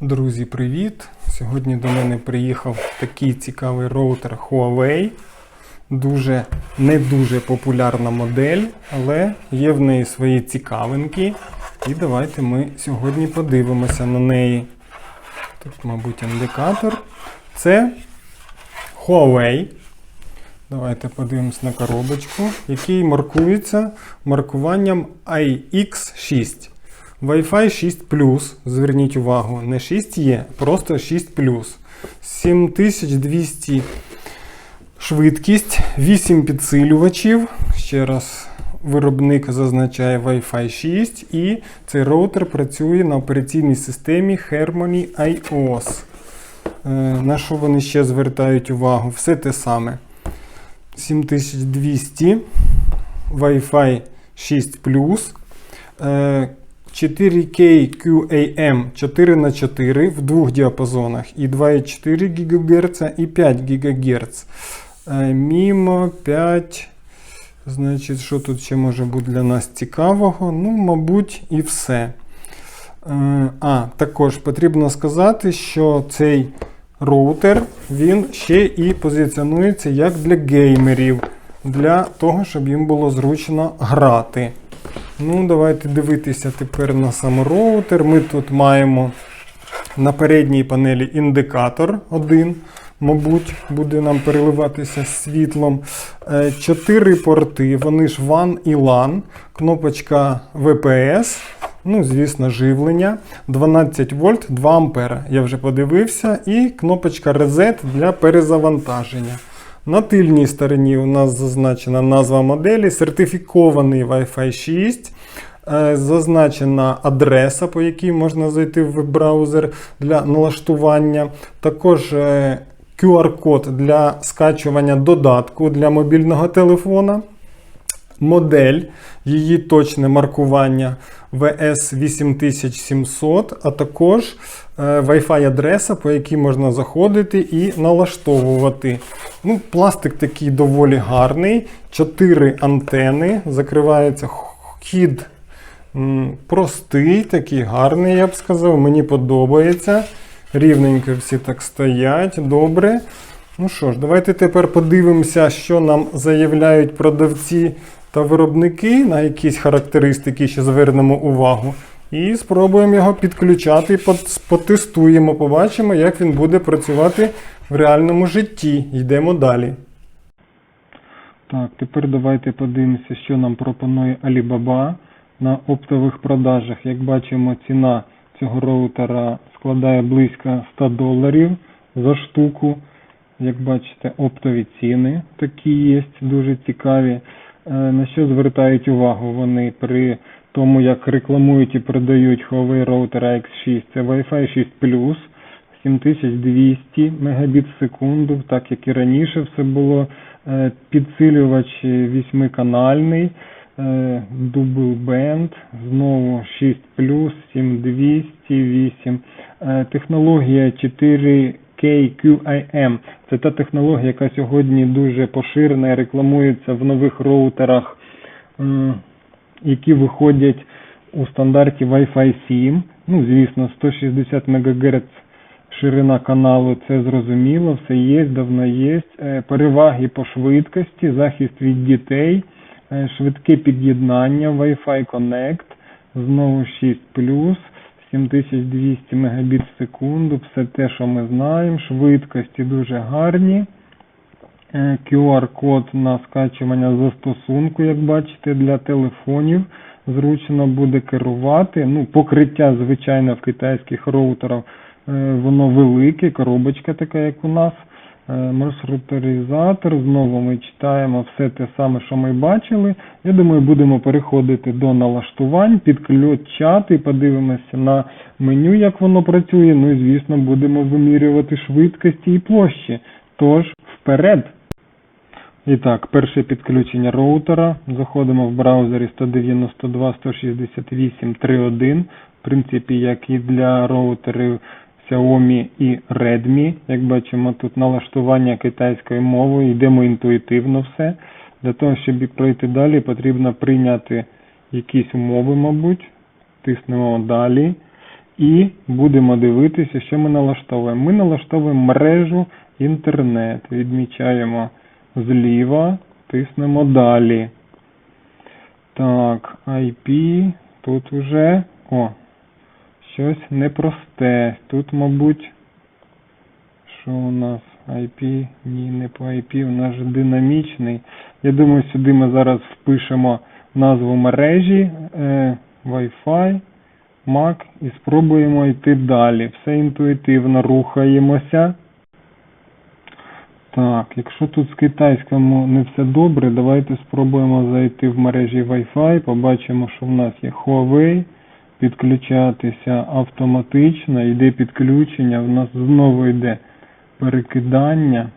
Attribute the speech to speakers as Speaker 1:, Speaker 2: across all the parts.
Speaker 1: Друзі, привіт! Сьогодні до мене приїхав такий цікавий роутер Huawei. Дуже не дуже популярна модель, але є в неї свої цікавинки. І давайте ми сьогодні подивимося на неї. Тут, мабуть, індикатор. Це Huawei. Давайте подивимось на коробочку, який маркується маркуванням IX6. Wi-Fi 6 зверніть увагу, не 6 є, просто 6 7200 швидкість, 8 підсилювачів. Ще раз, виробник зазначає Wi-Fi 6 і цей роутер працює на операційній системі Harmony iOS. Е, На що вони ще звертають увагу? Все те саме. 7200 Wi-Fi 6 е, 4K QAM 4х4 в двох діапазонах і 2,4 ГГц і 5 ГГц. Мімо 5. Значить, що тут ще може бути для нас цікавого? Ну, мабуть, і все. Е, А, також потрібно сказати, що цей роутер він ще і позиціонується як для геймерів, для того, щоб їм було зручно грати. Ну, давайте дивитися тепер на сам роутер. Ми тут маємо на передній панелі індикатор один, мабуть, буде нам переливатися світлом. Е, Чотири порти, вони ж WAN і LAN, кнопочка VPS, ну, звісно, живлення, 12 вольт, 2 ампера. Я вже подивився, і кнопочка Reset для перезавантаження. На тильній стороні у нас зазначена назва моделі, сертифікований Wi-Fi 6. е, Зазначена адреса, по якій можна зайти в веб-браузер для налаштування. Також е, QR-код для скачування додатку для мобільного телефона. Модель, її точне маркування VS8700, а також е, Wi-Fi адреса, по якій можна заходити і налаштовувати. Ну, Пластик такий доволі гарний. Чотири антени. Закривається хід простий, такий гарний, я б сказав. Мені подобається. Рівненько всі так стоять. Добре. Ну що ж, давайте тепер подивимося, що нам заявляють продавці та виробники на якісь характеристики, що звернемо увагу. І спробуємо його підключати, потестуємо, побачимо, як він буде працювати в реальному житті. Йдемо далі. Так, тепер давайте подивимося, що нам пропонує Alibaba на оптових продажах. Як бачимо, ціна цього роутера складає близько 100 доларів за штуку. Як бачите, оптові ціни такі є, дуже цікаві. Е, На що звертають увагу вони при тому, як рекламують і продають Huawei роутер X6? Це Wi-Fi 6 7200 Мбіт в секунду, так як і раніше все було. Е, Підсилювач 8-канальний, е, знову 6 7208. Е, Технологія 4K-QIM. Це та технологія, яка сьогодні дуже поширена і рекламується в нових роутерах, які виходять у стандарті Wi-Fi 7. Ну, звісно, 160 МГц ширина каналу, це зрозуміло, все є, давно є. Е, Переваги по швидкості, захист від дітей, е, швидке під'єднання, Wi-Fi Connect, знову 6 7200 Мбіт в секунду, все те, що ми знаємо, швидкості дуже гарні. Е, QR-код на скачування застосунку, як бачите, для телефонів. Зручно буде керувати. Ну, покриття, звичайно, в китайських роутерах е, воно велике, коробочка така, як у нас. Е, Маршрутеризатор. Знову ми читаємо все те саме, що ми бачили. Я думаю, будемо переходити до налаштувань, підключати, подивимося на меню, як воно працює. Ну і звісно, будемо вимірювати швидкості і площі. Тож, вперед! І так, перше підключення роутера. Заходимо в браузері 192.168.3.1. В принципі, як і для роутерів Xiaomi і Redmi. Як бачимо, тут налаштування китайською мовою, йдемо інтуїтивно все. Для того, щоб пройти далі, потрібно прийняти якісь умови, мабуть. Тиснемо далі. І будемо дивитися, що ми налаштовуємо. Ми налаштовуємо мережу інтернет. Відмічаємо зліва, тиснемо далі. Так, IP. Тут уже. О, щось непросте. Тут, мабуть, що у нас IP? Ні, не по IP, у нас же динамічний. Я думаю, сюди ми зараз впишемо назву мережі е, Wi-Fi, MAC і спробуємо йти далі. Все інтуїтивно рухаємося. Так, якщо тут з китайському не все добре, давайте спробуємо зайти в мережі Wi-Fi. Побачимо, що в нас є Huawei. Підключатися автоматично, йде підключення, в нас знову йде перекидання.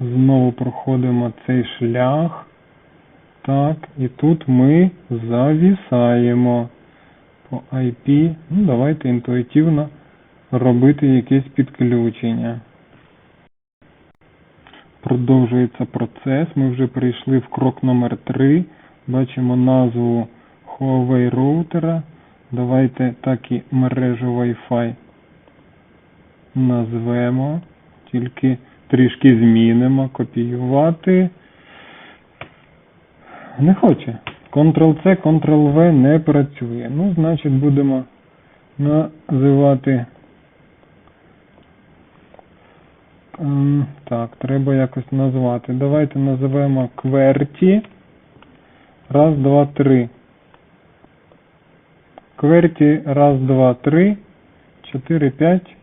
Speaker 1: Знову проходимо цей шлях. Так, і тут ми завісаємо по IP. Ну, давайте інтуїтивно робити якесь підключення. Продовжується процес. Ми вже прийшли в крок номер 3. Бачимо назву Huawei роутера. Давайте так і мережу Wi-Fi назвемо. Тільки трішки змінимо. Копіювати. Не хоче. Ctrl-C, Ctrl-V не працює. Ну, значить, будемо називати. Ем, Так, треба якось назвати. Давайте називемо QWERTY. Раз, два, три. QWERTY раз, два, три, чотири, п'ять.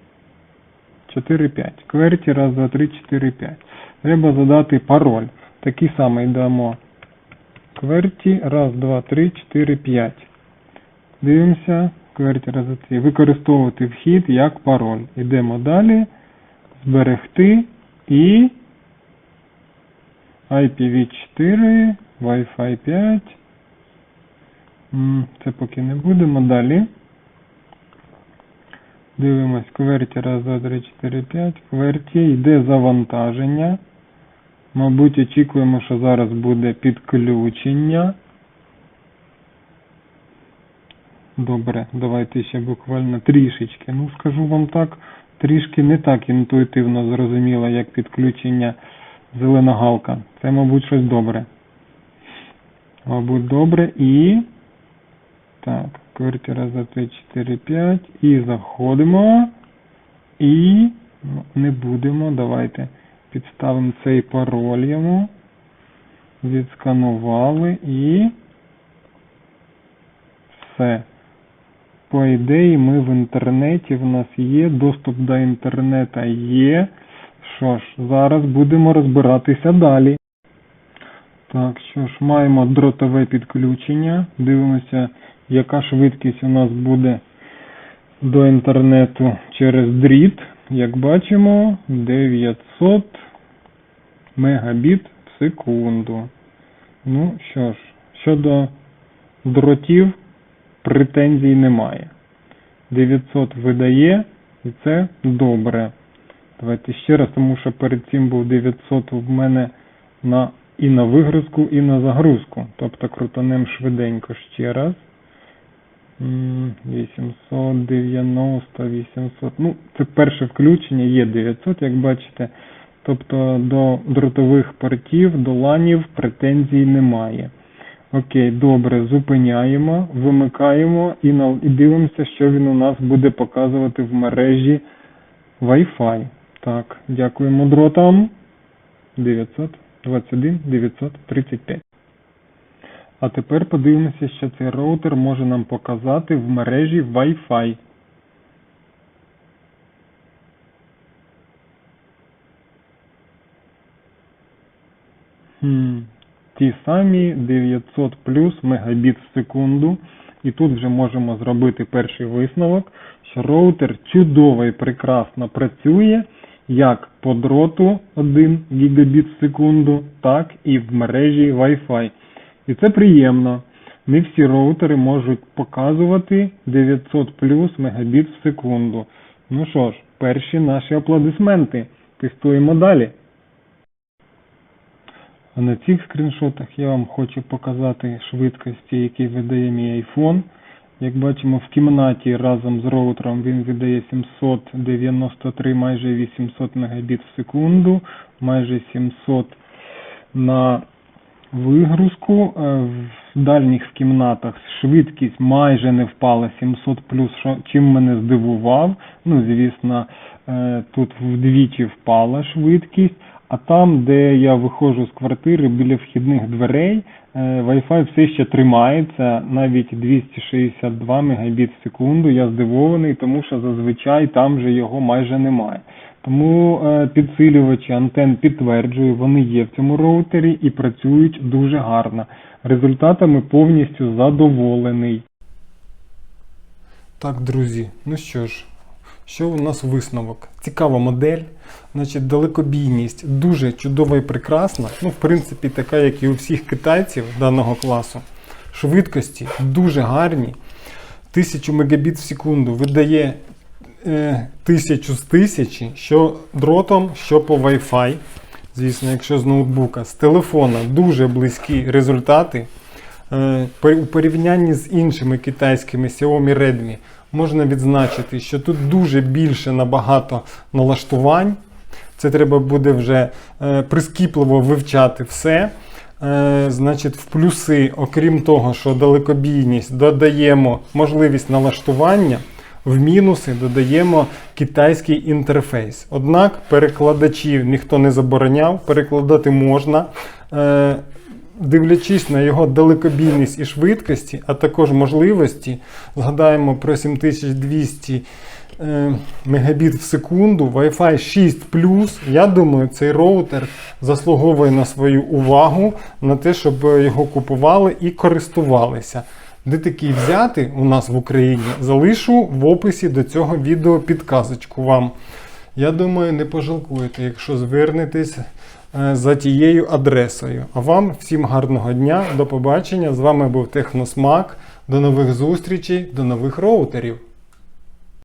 Speaker 1: 4, 5. QWERTY раз, два, три, 4, 5. Треба задати пароль. Такий самий дамо. QWERTY раз, два, три, 4, 5. Дивимося. QWERTY раз, два, три. Використовувати вхід як пароль. Йдемо далі. Зберегти і IPv4, Wi-Fi 5. Це поки не будемо. Далі. Дивимось, QWERTY раз, два, три, 4, 5. QWERTY йде завантаження. Мабуть, очікуємо, що зараз буде підключення. Добре, давайте ще буквально трішечки. Ну, скажу вам так, трішки не так інтуїтивно зрозуміло, як підключення зелена галка. Це, мабуть, щось добре. Мабуть, добре. І. Так, раз, два, три, 4, 5. І заходимо. І не будемо. Давайте підставимо цей пароль йому. Відсканували і все. По ідеї, ми в інтернеті, в нас є, доступ до інтернету є. Що ж, зараз будемо розбиратися далі. Так, що ж, маємо дротове підключення. Дивимося, яка швидкість у нас буде до інтернету через дріт. Як бачимо, 900 мегабіт в секунду. Ну що ж, щодо дротів, претензій немає. 900 видає, і це добре. Давайте ще раз, тому що перед цим був 900 в мене на, і на вигрузку, і на загрузку. Тобто крутанем швиденько ще раз. М, 890, 800. Ну, це перше включення, є 900, як бачите. Тобто до дротових портів, до ланів претензій немає. Окей, добре, зупиняємо, вимикаємо і, і дивимося, що він у нас буде показувати в мережі Wi-Fi. Так, дякуємо дротам. 921 935. А тепер подивимося, що цей роутер може нам показати в мережі Wi-Fi. Хм, ті самі 900 плюс мегабіт в секунду. І тут вже можемо зробити перший висновок, що роутер чудово і прекрасно працює як по дроту 1 гігабіт в секунду, так і в мережі Wi-Fi. І це приємно. Не всі роутери можуть показувати 900 плюс мегабіт в секунду. Ну що ж, перші наші аплодисменти. Тестуємо далі. А на цих скріншотах я вам хочу показати швидкості, які видає мій iPhone. Як бачимо, в кімнаті разом з роутером він видає 793 майже 800 Мбіт в секунду, майже 700 на вигрузку. Е, В дальніх кімнатах швидкість майже не впала 700 плюс, чим мене здивував. Ну, звісно, е, тут вдвічі впала швидкість. А там, де я виходжу з квартири біля вхідних дверей, е, Wi-Fi все ще тримається, навіть 262 Мбіт в секунду. Я здивований, тому що зазвичай там же його майже немає. Тому е, підсилювачі антен підтверджую, вони є в цьому роутері і працюють дуже гарно. Результатами повністю задоволений. Так, друзі, ну що ж, що у нас висновок? Цікава модель, значить, далекобійність дуже чудова і прекрасна. Ну, в принципі, така, як і у всіх китайців даного класу. Швидкості дуже гарні. 1000 Мбіт в секунду видає е, 1000 з 1000, що дротом, що по Wi-Fi. Звісно, якщо з ноутбука, з телефона дуже близькі результати. Е, У порівнянні з іншими китайськими Xiaomi Redmi можна відзначити, що тут дуже більше набагато налаштувань. Це треба буде вже е, прискіпливо вивчати все. Значить, в плюси, окрім того, що далекобійність, додаємо можливість налаштування. В мінуси додаємо китайський інтерфейс. Однак перекладачів ніхто не забороняв, перекладати можна. Е, дивлячись на його далекобійність і швидкості, а також можливості, згадаємо про 7200 е, мегабіт в секунду, Wi-Fi 6 Я думаю, цей роутер заслуговує на свою увагу, на те, щоб його купували і користувалися. Де такий взяти у нас в Україні, залишу в описі до цього відео підказочку вам. Я думаю, не пожалкуєте, якщо звернетесь е, за тією адресою. А вам всім гарного дня, до побачення. З вами був Техносмак. До нових зустрічей, до нових роутерів.